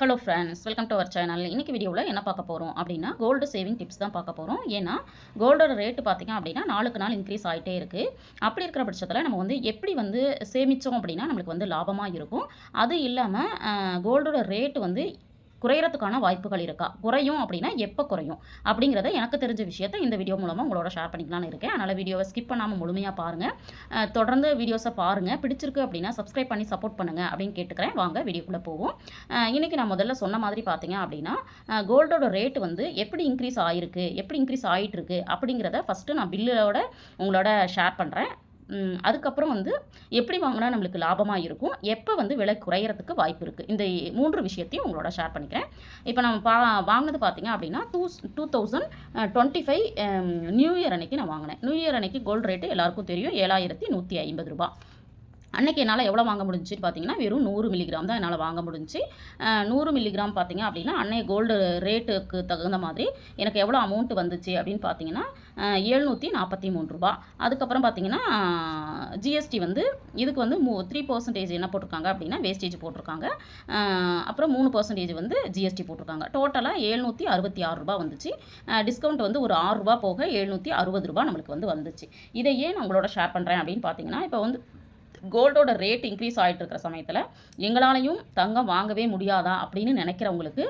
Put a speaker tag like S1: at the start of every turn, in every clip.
S1: Hello friends welcome to our channel இன்றைக்கி வீடியோவில் என்ன பார்க்க போகிறோம் அப்படின்னா கோல்டு சேவிங் டிப்ஸ் தான் பார்க்க போகிறோம் ஏன்னா கோல்டோட ரேட்டு பார்த்திங்க அப்படின்னா நாளுக்கு நாள் இன்க்ரீஸ் ஆகிட்டே இருக்குது அப்படி இருக்கிற பட்சத்தில் நம்ம வந்து எப்படி வந்து சேமித்தோம் அப்படின்னா நம்மளுக்கு வந்து லாபமாக இருக்கும். அது இல்லாமல் கோல்டோட ரேட்டு வந்து குறையிறதுக்கான வாய்ப்புகள் இருக்கா? குறையும் அப்படின்னா எப்போ குறையும்? அப்படிங்கிறத எனக்கு தெரிஞ்ச விஷயத்த இந்த வீடியோ மூலமாக உங்களோட ஷேர் பண்ணிக்கலாம்னு இருக்கேன். அதனால் வீடியோவை ஸ்கிப் பண்ணாமல் முழுமையாக பாருங்கள் தொடர்ந்து வீடியோஸை பாருங்கள் பிடிச்சிருக்கு அப்படின்னா சப்ஸ்கிரைப் பண்ணி சப்போர்ட் பண்ணுங்கள் அப்படின்னு கேட்டுக்கிறேன். வாங்க வீடியோக்குள்ளே போவோம். இன்றைக்கி நான் முதல்ல சொன்ன மாதிரி பார்த்தீங்க அப்படின்னா கோல்டோட ரேட் வந்து எப்படி இன்க்ரீஸ் ஆகிருக்கு எப்படி இன்க்ரீஸ் ஆகிட்டு இருக்கு? அப்படிங்கிறத ஃபஸ்ட்டு நான் பில்லோட உங்களோட ஷேர் பண்ணுறேன் அதுக்கப்புறம் வந்து எப்படி வாங்கினா நம்மளுக்கு லாபமாக இருக்கும் எப்போ வந்து விலை குறையிறதுக்கு வாய்ப்பு இருக்குது இந்த மூன்று விஷயத்தையும் உங்களோட ஷேர் பண்ணிக்கிறேன். இப்போ நம்ம பா வாங்கினது பார்த்தீங்க அப்படின்னா two two thousand twenty five new year அன்னைக்கு நான் வாங்கினேன். நியூ இயர் அன்னைக்கு கோல்டு ரேட்டு எல்லாருக்கும் தெரியும் ஏழாயிரத்தி நூற்றி ஐம்பது ரூபா அன்றைக்கி என்னால் எவ்வளோ வாங்க முடிஞ்சுன்னு பார்த்தீங்கன்னா வெறும் நூறு மில்லிகிராம் தான் என்னால் வாங்க முடிஞ்சு. நூறு மில்லிகிராம் பார்த்தீங்க அப்படின்னா அன்னைய கோல்டு ரேட்டுக்கு தகுந்த மாதிரி எனக்கு எவ்வளோ அமௌண்ட் வந்துச்சு அப்படின்னு பார்த்தீங்கன்னா எழுநூற்றி நாற்பத்தி மூணு ரூபா அதுக்கப்புறம் பார்த்தீங்கன்னா ஜிஎஸ்டி வந்து இதுக்கு வந்து மூ த்ரீ பர்சன்டேஜ் என்ன போட்டிருக்காங்க அப்படின்னா வேஸ்டேஜ் போட்டிருக்காங்க. அப்புறம் மூணு பர்சன்டேஜ் வந்து ஜிஎஸ்டி போட்டிருக்காங்க. டோட்டலாக எழுநூற்றி அறுபத்தி ஆறு ரூபா வந்துச்சு. டிஸ்கவுண்ட் வந்து ஒரு ஆறு ரூபா போக எழுநூற்றி அறுபது ரூபா நம்மளுக்கு வந்து வந்துச்சு. இதை ஏன் நான் உங்களோட ஷேர் பண்ணுறேன் அப்படின்னு பார்த்தீங்கன்னா இப்போ வந்து கோல்டோட ரேட் இன்க்ரீஸ் ஆகிட்டு இருக்கிற சமயத்தில் எங்களாலையும் தங்கம் வாங்கவே முடியாதா அப்படின்னு நினைக்கிறவங்களுக்கு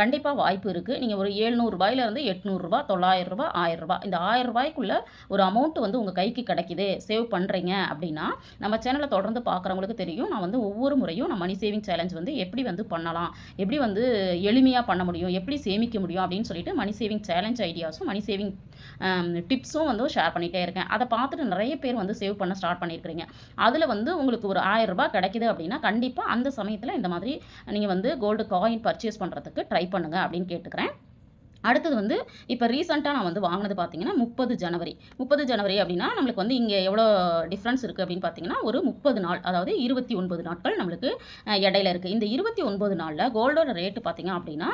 S1: கண்டிப்பாக வாய்ப்பு இருக்குது நீங்கள் ஒரு ஏழ்நூறுபாயிலேருந்து எட்நூறுரூவா தொள்ளாயிரம் ஆயிரரூபா இந்த ஆயிரரூபாய்க்குள்ளே ஒரு அமௌண்ட் வந்து உங்கள் கைக்கு கிடைக்கிது. சேவ் பண்ணுறீங்க அப்படின்னா நம்ம சேனலை தொடர்ந்து பார்க்குறவங்களுக்கு தெரியும். நான் வந்து ஒவ்வொரு முறையும் நான் மணி சேவிங் சேலஞ்ச் வந்து எப்படி வந்து பண்ணலாம் எப்படி வந்து எளிமையாக பண்ண முடியும் எப்படி சேமிக்க முடியும் அப்படின்னு சொல்லிட்டு மணி சேவிங் சேலஞ்ச் ஐடியாஸும் மணி சேவிங் டிப்ஸும் வந்து ஷேர் பண்ணிகிட்டே இருக்கேன். அதை பார்த்துட்டு நிறைய பேர் வந்து சேவ் பண்ண ஸ்டார்ட் பண்ணியிருக்கிறீங்க அதில் வந்து உங்களுக்கு ஒரு ஆயிரம் ரூபாய் கிடைக்குது அப்படின்னா கண்டிப்பாக அந்த சமயத்தில் இந்த மாதிரி நீங்கள் வந்து கோல்டு காயின் பர்ச்சேஸ் பண்ணுறதுக்கு ட்ரை பண்ணுங்க அப்படின்னு கேட்டுக்கிறேன். அடுத்தது வந்து இப்போ ரீசெண்டாக நான் வந்து வாங்கினது பார்த்தீங்கன்னா முப்பது ஜனவரி. முப்பது ஜனவரி அப்படின்னா நம்மளுக்கு வந்து இங்கே எவ்வளோ டிஃப்ரென்ஸ் இருக்குது அப்படின்னு பார்த்தீங்கன்னா ஒரு முப்பது நாள் அதாவது இருபத்தி ஒன்பது நாட்கள் நம்மளுக்கு இடையில இருக்குது இந்த இருபத்தி ஒன்பது நாளில் கோல்டோட ரேட்டு பார்த்தீங்க அப்படின்னா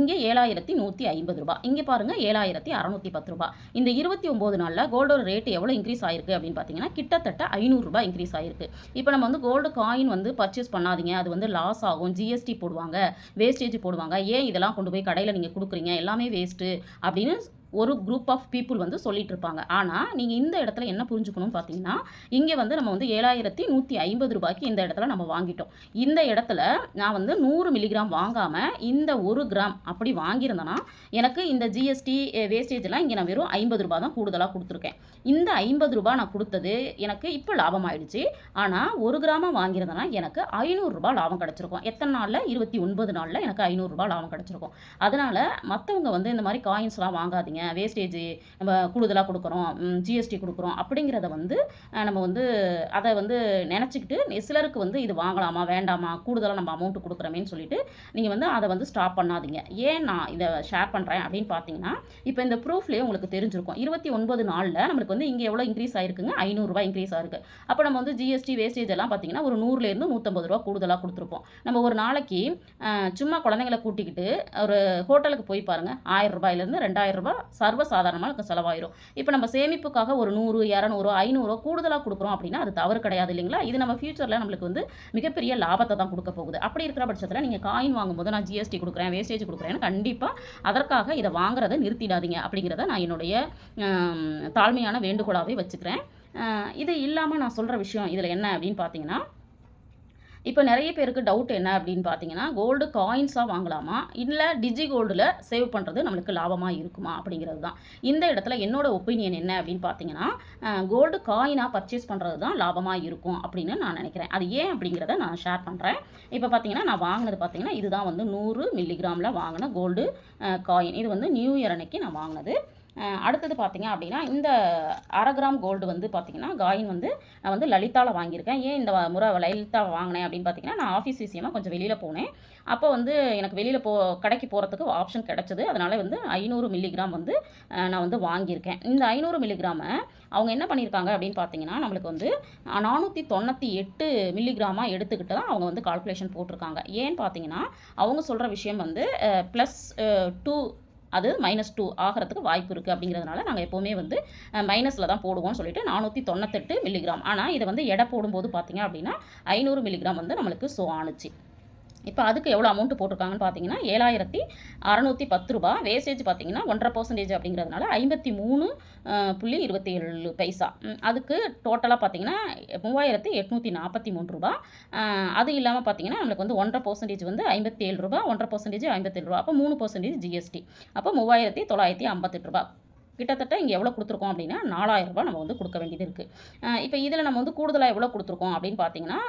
S1: இங்கே ஏழாயிரத்தி நூற்றி ஐம்பது ரூபா இங்கே பாருங்கள் ஏழாயிரத்தி அறநூற்றி பத்து ரூபா இந்த இருபத்தி ஒம்பது நாளில் கோல்டோட ரேட்டு எவ்வளோ இன்க்ரீஸ் ஆயிருக்கு அப்படின்னு பார்த்தீங்கன்னா கிட்டத்தட்ட ஐநூறுரூபா இன்க்ரீஸ் ஆயிருக்கு. இப்போ நம்ம வந்து கோல்டு காயின் வந்து பர்ச்சேஸ் பண்ணாதீங்க. அது வந்து லாஸ் ஆகும். ஜிஎஸ்டி போடுவாங்க. வேஸ்டேஜ் போடுவாங்க. ஏன் இதெல்லாம் கொண்டு போய் கடையில் நீங்கள் கொடுக்குறீங்க? எல்லாம் வேஸ்ட்டு அப்படின்னு ஒரு குரூப் ஆஃப் பீப்புள் வந்து சொல்லிட்டு இருப்பாங்க ஆனால் நீங்கள் இந்த இடத்துல என்ன புரிஞ்சுக்கணும்னு பார்த்தீங்கன்னா இங்கே வந்து நம்ம வந்து ஏழாயிரத்தி நூற்றி ஐம்பது ரூபாய்க்கு இந்த இடத்துல நம்ம வாங்கிட்டோம். இந்த இடத்துல நான் வந்து நூறு மில்லிகிராம் வாங்காமல் இந்த ஒரு கிராம் அப்படி வாங்கியிருந்தேன்னா எனக்கு இந்த ஜிஎஸ்டி வேஸ்டேஜ்லாம் இங்கே நான் வெறும் ஐம்பது ரூபா தான் கூடுதலாக கொடுத்துருக்கேன். இந்த ஐம்பது ரூபாய் நான் கொடுத்தது எனக்கு இப்போ லாபம் ஆயிடுச்சு. ஆனால் ஒரு கிராமம் வாங்கியிருந்தேன்னா எனக்கு ஐநூறுரூபா லாபம் கிடச்சிருக்கும். எத்தனை நாளில்? இருபத்தி ஒன்பது நாளில் எனக்கு ஐநூறுரூபா லாபம் கிடச்சிருக்கும். அதனால் மற்றவங்க வந்து இந்த மாதிரி காயின்ஸ்லாம் வாங்காதீங்க. வேஸ்டேஜ் நம்ம கூடுதலாக கொடுக்குறோம் ஜிஎஸ்டி கொடுக்குறோம் அப்படிங்கிறத வந்து நம்ம வந்து அதை வந்து நினச்சிக்கிட்டு சிலருக்கு வந்து இது வாங்கலாமா வேண்டாமா கூடுதலாக நம்ம அமௌண்ட்டு கொடுக்குறோமேன்னு சொல்லிட்டு நீங்கள் வந்து அதை வந்து ஸ்டாப் பண்ணாதீங்க. ஏன் நான் இதை ஷேர் பண்ணுறேன் அப்படின்னு பார்த்தீங்கன்னா இப்போ இந்த ப்ரூஃப்லேயே உங்களுக்கு தெரிஞ்சிருக்கும். இருபத்தி ஒன்பது நாளில் நம்மளுக்கு வந்து இங்கே எவ்வளோ இன்க்ரீஸ் ஆயிருக்குங்க? ஐநூறுரூவா இன்க்ரீஸ் ஆயிருக்கு அப்போ நம்ம வந்து ஜிஎஸ்டி வேஸ்டேஜ் எல்லாம் பார்த்தீங்கன்னா ஒரு நூறுலேருந்து நூற்றம்பது ரூபா கூடுதலாக கொடுத்துருப்போம். நம்ம ஒரு நாளைக்கு சும்மா குழந்தைங்களை கூட்டிக்கிட்டு ஒரு ஹோட்டலுக்கு போய் பாருங்கள் ஆயிரம் ரூபாயிலேருந்து ரெண்டாயிரம் ரூபாய் சர்வசாதாரணமாக செலவாயிரும். இப்போ நம்ம சேமிப்புக்காக ஒரு நூறு இரநூறு ஐநூறு கூடுதலாக கொடுக்குறோம் அப்படின்னா அது தவறு கிடையாது இல்லைங்களா? இது நம்ம ஃபியூச்சரில் நம்மளுக்கு வந்து மிகப்பெரிய லாபத்தை தான் கொடுக்க போகுது. அப்படி இருக்கிற பட்சத்தில் நீங்கள் காயின் வாங்கும்போது நான் ஜிஎஸ்டி கொடுக்குறேன் வேஸ்டேஜ் கொடுக்குறேன்னு கண்டிப்பாக அதற்காக இதை வாங்குறதை நிறுத்திடாதீங்க அப்படிங்கிறத நான் என்னுடைய தாழ்மையான வேண்டுகோளாகவே வச்சுக்கிறேன். இது இல்லாமல் நான் சொல்கிற விஷயம் இதில் என்ன அப்படின்னு பார்த்தீங்கன்னா இப்போ நிறைய பேருக்கு டவுட் என்ன அப்படின்னு பார்த்தீங்கன்னா கோல்டு காயின்ஸாக வாங்கலாமா? இல்லை டிஜி கோல்டில் சேவ் பண்ணுறது நம்மளுக்கு லாபமாக இருக்குமா? அப்படிங்கிறது தான். இந்த இடத்துல என்னோட ஒப்பீனியன் என்ன அப்படின்னு பார்த்தீங்கன்னா கோல்டு காயினாக பர்ச்சேஸ் பண்ணுறது தான் லாபமாக இருக்கும் அப்படின்னு நான் நினைக்கிறேன். அது ஏன் அப்படிங்கிறத நான் ஷேர் பண்ணுறேன் இப்போ பார்த்தீங்கன்னா நான் வாங்கினது பார்த்தீங்கன்னா இதுதான் வந்து நூறு மில்லிகிராமில் வாங்கின கோல்டு காயின் இது வந்து நியூ இயர் அன்னைக்கு நான் வாங்கினது. அடுத்தது பார்த்திங்க அப்படின்னா இந்த அரை கிராம் கோல்டு வந்து பார்த்திங்கன்னா காயின் வந்து நான் வந்து லலிதாவில் வாங்கியிருக்கேன். ஏன் இந்த முறை லலிதா வாங்கினேன் அப்படின்னு பார்த்தீங்கன்னா நான் ஆஃபீஸ் விஷயமாக கொஞ்சம் வெளியில் போனேன். அப்போ வந்து எனக்கு வெளியில் போ கடைக்கு போகிறதுக்கு ஆப்ஷன் கிடச்சிது. அதனால் வந்து ஐநூறு மில்லிகிராம் வந்து நான் வந்து வாங்கியிருக்கேன். இந்த ஐநூறு மில்லிகிராமை அவங்க என்ன பண்ணியிருக்காங்க அப்படின்னு பார்த்தீங்கன்னா நம்மளுக்கு வந்து நானூற்றி தொண்ணூற்றி எட்டு மில்லிகிராமாக எடுத்துக்கிட்டு தான் அவங்க வந்து கால்குலேஷன் போட்டிருக்காங்க. ஏன்னு பார்த்தீங்கன்னா அவங்க சொல்கிற விஷயம் வந்து ப்ளஸ் டூ அது மைனஸ் டூ ஆகிறதுக்கு வாய்ப்பு இருக்குது அப்படிங்கிறதுனால நாங்கள் எப்போவுமே வந்து மைனஸில் தான் போடுவோம்னு சொல்லிட்டு நானூற்றி தொண்ணூத்தெட்டு மில்லிகிராம் ஆனால் இதை வந்து எடை போடும்போது பார்த்திங்க அப்படின்னா ஐநூறு மில்லிகிராம் வந்து நம்மளுக்கு ஸோ ஆணுச்சு. இப்போ அதுக்கு எவ்வளோ அமௌண்ட் போட்டிருக்காங்கன்னு பார்த்தீங்கன்னா ஏழாயிரத்தி அறநூற்றி பத்து ரூபா. வேஸ்டேஜ் பார்த்தீங்கன்னா ஒன்றரை பர்சன்டேஜ் அப்படிங்கிறதுனால ஐம்பத்தி மூணு புள்ளி இருபத்தி ஏழு பைசா அதுக்கு டோட்டலாக பார்த்தீங்கன்னா மூவாயிரத்தி எட்நூற்றி நாற்பத்தி மூணு ரூபா. அது இல்லாமல் பார்த்தீங்கன்னா நம்மளுக்கு வந்து ஒன்றரை பர்சன்டேஜ் வந்து ஐம்பத்தி ஏழு ரூபா ஒன்றரை பர்சன்டேஜ் ஐம்பத்தேழு ரூபா. அப்போ மூணு பர்சன்டேஜ் ஜிஎஸ்டி அப்போ மூவாயிரத்தி தொள்ளாயிரத்தி ஐம்பத்தெட்டு ரூபா. கிட்டத்தட்ட இங்கே எவ்வளோ கொடுத்துருக்கோம் அப்படின்னா நாலாயிரம் ரூபாய் நம்ம வந்து கொடுக்க வேண்டியது இருக்குது இப்போ இதில் நம்ம வந்து கூடுதலாக எவ்வளோ கொடுத்துருக்கோம் அப்படின்னு பார்த்தீங்கன்னா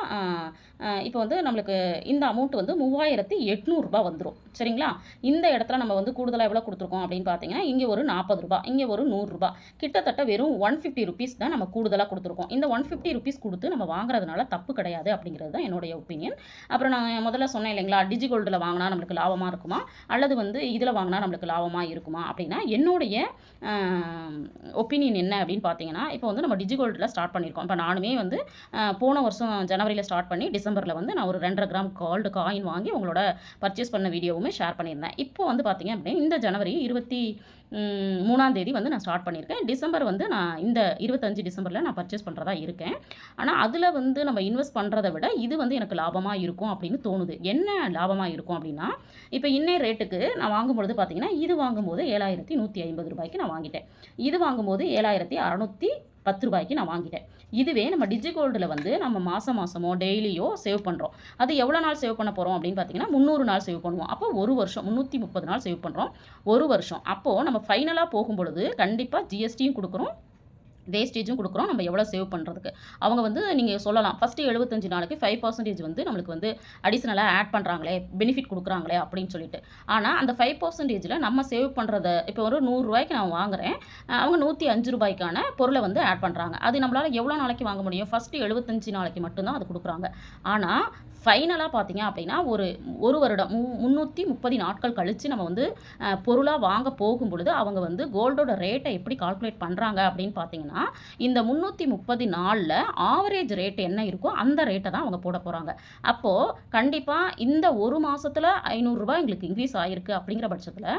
S1: இப்போ வந்து நம்மளுக்கு இந்த அமௌண்ட் வந்து மூவாயிரத்தி எட்நூறுபா வந்துடும் சரிங்களா? இந்த இடத்துல நம்ம வந்து கூடுதலாக எவ்வளோ கொடுத்துருக்கோம் அப்படின்னு பார்த்தீங்கன்னா இங்கே ஒரு நாற்பது ரூபா இங்கே ஒரு நூறுரூபா கிட்டத்தட்ட வெறும் ஒன் ஃபிஃப்டி ருபீஸ் தான் நம்ம கூடுதலாக கொடுத்துருக்கோம். இந்த ஒன் ஃபிஃப்டி ருபீஸ் கொடுத்து நம்ம வாங்குறதுனால தப்பு கிடையாது அப்படிங்கிறது தான் என்னுடைய ஒப்பீனியன் அப்புறம் நான் முதல்ல சொன்னேன் இல்லைங்களா டிஜி கோல்டில் வாங்கினா நம்மளுக்கு லாபமாக இருக்குமா? அல்லது வந்து இதில் வாங்கினா நம்மளுக்கு லாபமாக இருக்குமா? அப்படின்னா என்னுடைய ஒப்பீனியன் என்ன அப்படின்னு பார்த்தீங்கன்னா இப்போ வந்து நம்ம டிஜி கோல்டில் ஸ்டார்ட் பண்ணியிருக்கோம். இப்போ நானுமே வந்து போன வருஷம் ஜனவரியில் ஸ்டார்ட் பண்ணி டிசம்பரில் வந்து நான் ஒரு ரெண்டரை கிராம் கோல்டு காயின் வாங்கி உங்களோட பர்ச்சேஸ் பண்ண வீடியோவுமே ஷேர் பண்ணியிருந்தேன். இப்போ வந்து பார்த்தீங்க அப்படின்னா இந்த ஜனவரி இருபத்தி மூணாந்தேதி வந்து நான் ஸ்டார்ட் பண்ணியிருக்கேன். டிசம்பர் வந்து நான் இந்த இருபத்தஞ்சு டிசம்பரில் நான் பர்ச்சேஸ் பண்ணுறதா இருக்கேன். ஆனால் அதில் வந்து நம்ம இன்வெஸ்ட் பண்ணுறதை விட இது வந்து எனக்கு லாபமாக இருக்கும் அப்படின்னு தோணுது. என்ன லாபமாக இருக்கும் அப்படின்னா இப்போ இன்னை ரேட்டுக்கு நான் வாங்கும்பொழுது பார்த்தீங்கன்னா இது வாங்கும்போது ஏழாயிரத்தி நூற்றி ஐம்பது ரூபாய்க்கு நான் வாங்கிட்டேன். இது வாங்கும்போது ஏழாயிரத்தி அறநூற்றி பத்து ரூபாய்க்கு நான் வாங்கிட்டேன். இதுவே நம்ம டிஜி கோல்டில் வந்து நம்ம மாதம் மாதமோ டெய்லியோ சேவ் பண்ணுறோம் அது எவ்வளோ நாள் சேவ் பண்ண போகிறோம் அப்படின்னு பார்த்தீங்கன்னா முந்நூறு நாள் சேவ் பண்ணுவோம். அப்போ ஒரு வருஷம் முந்நூற்றி முப்பது நாள் சேவ் பண்ணுறோம் ஒரு வருஷம். அப்போது நம்ம ஃபைனலாக போகும்பொழுது கண்டிப்பாக ஜிஎஸ்டியும் கொடுக்குறோம். வேஸ்டேஜும் கொடுக்குறோம். நம்ம எவ்வளோ சேவ் பண்ணுறதுக்கு அவங்க வந்து நீங்கள் சொல்லலாம். ஃபஸ்ட்டு எழுபத்தஞ்சு நாளைக்கு ஃபைவ் பர்சன்டேஜ் வந்து நம்மளுக்கு வந்து அடிஷ்னலாக ஆட் பண்ணுறாங்களே பெனிஃபிட் கொடுக்குறாங்களே அப்படின்னு சொல்லிட்டு. ஆனால் அந்த ஃபைவ் பர்சன்டேஜில் நம்ம சேவ் பண்ணுறத இப்போ ஒரு நூறுரூவாய்க்கு நான் வாங்குறேன். அவங்க நூற்றி அஞ்சு ரூபாய்க்கான பொருளை வந்து ஆட் பண்ணுறாங்க அது நம்மளால் எவ்வளோ நாளைக்கு வாங்க முடியும்? ஃபஸ்ட்டு எழுபத்தஞ்சு நாளைக்கு மட்டும்தான் அது கொடுக்குறாங்க. ஆனால் ஃபைனலாக பார்த்தீங்க அப்படின்னா ஒரு ஒரு வருடம் மு முந்நூற்றி முப்பது நாட்கள் கழித்து நம்ம வந்து பொருளாக வாங்க போகும் பொழுது அவங்க வந்து கோல்டோட ரேட்டை எப்படி கால்குலேட் பண்ணுறாங்க அப்படின்னு பார்த்தீங்கன்னா இந்த முந்நூற்றி முப்பது நாளில் ஆவரேஜ் ரேட் என்ன இருக்கோ அந்த ரேட்டை தான் அவங்க போட போகிறாங்க அப்போது கண்டிப்பாக இந்த ஒரு மாதத்தில் ஐநூறுரூபா எங்களுக்கு இன்க்ரீஸ் ஆகிருக்கு அப்படிங்கிற பட்சத்தில்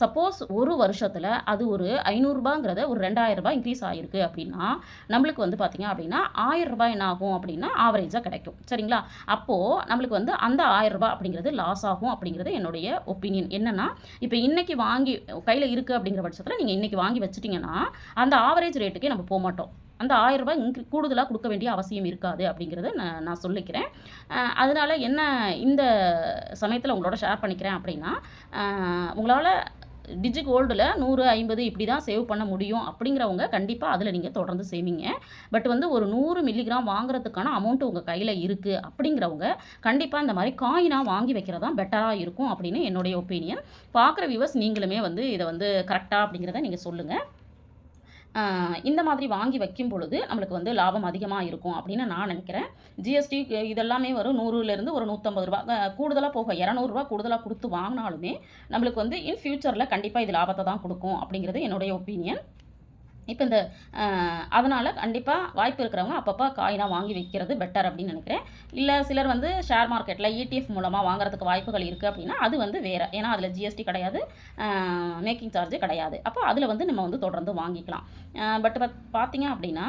S1: சப்போஸ் ஒரு வருஷத்தில் அது ஒரு ஐநூறுரூபாங்கிறத ஒரு ரெண்டாயிரரூபா இன்க்ரீஸ் ஆகிருக்கு அப்படின்னா நம்மளுக்கு வந்து பார்த்தீங்க அப்படின்னா ஆயிரம் ரூபாய் என்ன ஆகும் அப்படின்னா ஆவரேஜாக கிடைக்கும். சரிங்களா? அப்போது நம்மளுக்கு வந்து அந்த ஆயிரரூபா அப்படிங்கிறது லாஸ் ஆகும் அப்படிங்கிறது என்னுடைய ஒப்பீனியன் என்னென்னா இப்போ இன்றைக்கி வாங்கி கையில் இருக்குது அப்படிங்கிற பட்சத்தில் நீங்கள் இன்றைக்கி வாங்கி வச்சுட்டிங்கன்னா அந்த ஆவரேஜ் ரேட்டுக்கே நம்ம நம்ம போக மாட்டோம் அந்த ஆயிரம் ரூபாய் கூடுதலாக கொடுக்க வேண்டிய அவசியம் இருக்காது அப்படிங்கிறத நான் நான் சொல்லிக்கிறேன். அதனால் அதனால என்ன இந்த சமயத்தில் உங்களோட ஷேர் பண்ணிக்கிறேன் அப்படின்னா உங்களால் டிஜி கோல்டில் நூறு ஐம்பது இப்படி தான் சேவ் பண்ண முடியும் அப்படிங்கிறவங்க கண்டிப்பாக அதில் நீங்கள் தொடர்ந்து சேமிங்க. பட் வந்து ஒரு நூறு மில்லிகிராம் வாங்குறதுக்கான அமௌண்ட்டு உங்கள் கையில் இருக்குது அப்படிங்கிறவங்க கண்டிப்பாக இந்த மாதிரி காயினாக வாங்கி வைக்கிறது தான் பெட்டராக இருக்கும் அப்படின்னு என்னுடைய ஒப்பீனியன் பார்க்குற வியூவர்ஸ் நீங்களுமே வந்து இதை வந்து கரெக்டாக அப்படிங்கிறத நீங்கள் சொல்லுங்கள் இந்த மாதிரி வாங்கி வைக்கும் பொழுது நம்மளுக்கு வந்து லாபம் அதிகமாக இருக்கும் அப்படின்னு நான் நினைக்கிறேன். ஜிஎஸ்டி இதெல்லாமே வரும். நூறுலேருந்து ஒரு நூற்றம்பது ரூபா கூடுதலாக போக இரநூறுபா கூடுதலாக கொடுத்து வாங்கினாலுமே நம்மளுக்கு வந்து இன் ஃபியூச்சரில் கண்டிப்பாக இது லாபத்தை தான் கொடுக்கும் அப்படிங்கிறது என்னுடைய ஒப்பீனியன் இப்போ இந்த அதனால் கண்டிப்பாக வாய்ப்பு இருக்கிறவங்க அப்பப்போ காயினாக வாங்கி வைக்கிறது பெட்டர் அப்படின்னு நினைக்கிறேன். இல்லை சிலர் வந்து ஷேர் மார்க்கெட்டில் இடிஎஃப் மூலமாக வாங்குறதுக்கு வாய்ப்புகள் இருக்குது அப்படின்னா அது வந்து வேறு. ஏன்னா அதில் ஜிஎஸ்டி கிடையாது மேக்கிங் சார்ஜ் கிடையாது. அப்போ அதில் வந்து நம்ம வந்து தொடர்ந்து வாங்கிக்கலாம். பட் பார்த்தீங்க அப்படின்னா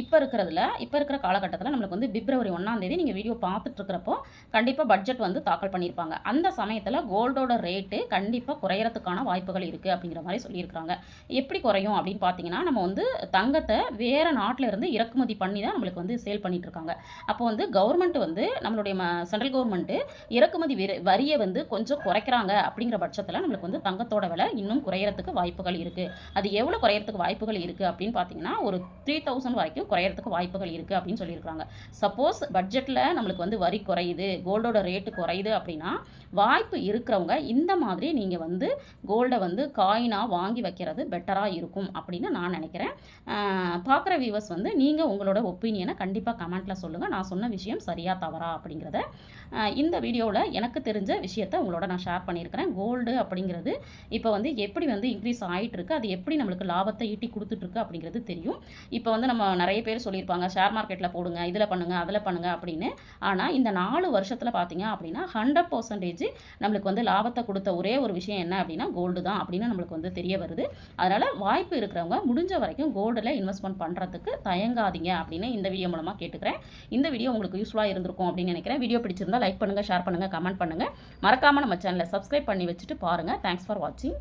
S1: இப்போ இருக்கிறதுல இப்போ இருக்கிற காலகட்டத்தில் நம்மளுக்கு வந்து பிப்ரவரி ஒன்றாந்தேதி நீங்கள் வீடியோ பார்த்துட்ருக்கிறப்போ கண்டிப்பாக பட்ஜெட் வந்து தாக்கல் பண்ணியிருப்பாங்க. அந்த சமயத்தில் கோல்டோட ரேட்டு கண்டிப்பாக குறையிறதுக்கான வாய்ப்புகள் இருக்குது அப்படிங்கிற மாதிரி சொல்லியிருக்காங்க எப்படி குறையும் அப்படின்னு பார்த்தீங்கன்னா நம்ம வந்து தங்கத்தை வேறு நாட்டில் இருந்து இறக்குமதி பண்ணி தான் நம்மளுக்கு வந்து சேல் பண்ணிகிட்ருக்காங்க அப்போ வந்து கவர்மெண்ட் வந்து நம்மளுடைய சென்ட்ரல் கவர்மெண்ட்டு இறக்குமதி வரியை வந்து கொஞ்சம் குறைக்கிறாங்க அப்படிங்கிற பட்சத்தில் நம்மளுக்கு வந்து தங்கத்தோட விலை இன்னும் குறையிறதுக்கு வாய்ப்புகள் இருக்குது அது எவ்வளோ குறையறதுக்கு வாய்ப்புகள் இருக்குது அப்படின்னு பார்த்தீங்கன்னா ஒரு த்ரீ தௌசண்ட் வரைக்கும் குறையறதுக்கு வாய்ப்புகள் இருக்குது அப்படின்னு சொல்லியிருக்காங்க. சப்போஸ் பட்ஜெட்டில் நம்மளுக்கு வந்து வரி குறையுது கோல்டோட ரேட்டு குறையுது அப்படின்னா வாய்ப்பு இருக்கிறவங்க இந்த மாதிரி நீங்கள் வந்து கோல்டை வந்து காயினாக வாங்கி வைக்கிறது பெட்டராக இருக்கும் அப்படின்னு நான் நினைக்கிறேன். பார்க்குற வியூவர்ஸ் வந்து நீங்கள் உங்களோட ஒப்பீனியனை கண்டிப்பாக கமெண்ட்டில் சொல்லுங்கள் நான் சொன்ன விஷயம் சரியாக தவறா அப்படிங்கிறத இந்த வீடியோவில் எனக்கு தெரிஞ்ச விஷயத்த உங்களோட நான் ஷேர் பண்ணியிருக்கிறேன். கோல்டு அப்படிங்கிறது இப்போ வந்து எப்படி வந்து இன்க்ரீஸ் ஆகிட்டு இருக்கு அது எப்படி நம்மளுக்கு லாபத்தை ஈட்டி கொடுத்துட்ருக்கு அப்படிங்கிறது தெரியும். இப்போ வந்து நம்ம நிறைய பேர் சொல்லியிருப்பாங்க ஷேர் மார்க்கெட்டில் போடுங்க இதில் பண்ணுங்கள் அதில் பண்ணுங்கள் அப்படின்னு. ஆனால் இந்த நாலு வருஷத்தில் பார்த்தீங்க அப்படின்னா ஹண்ட்ரட் பர்சன்டேஜ் நம்மளுக்கு வந்து லாபத்தை கொடுத்த ஒரே ஒரு விஷயம் என்ன அப்படின்னா கோல்டு தான் அப்படின்னு நம்மளுக்கு வந்து தெரிய வருது. அதனால் வாய்ப்பு வாய்ப்பு இருக்கிறவங்க முடிஞ்ச வரைக்கும் கோல்டில் இன்வெஸ்ட்மெண்ட் பண்ணுறதுக்கு தயங்காதீங்க அப்படின்னு இந்த வீடியோ மூலமாக கேட்டுக்கிறேன். இந்த வீடியோ உங்களுக்கு யூஸ்ஃபுல்லாக இருந்திருக்கும் அப்படின்னு நினைக்கிறேன். வீடியோ பிடிச்சிருந்தா லைக் பண்ணுங்கள் ஷேர் பண்ணுங்கள் கமெண்ட் பண்ணுங்கள் மறக்காமல் நம்ம சேனலை சப்ஸ்கிரைப் பண்ணி வச்சுட்டு பாருங்கள் தேங்க்ஸ் ஃபார் வாட்சிங்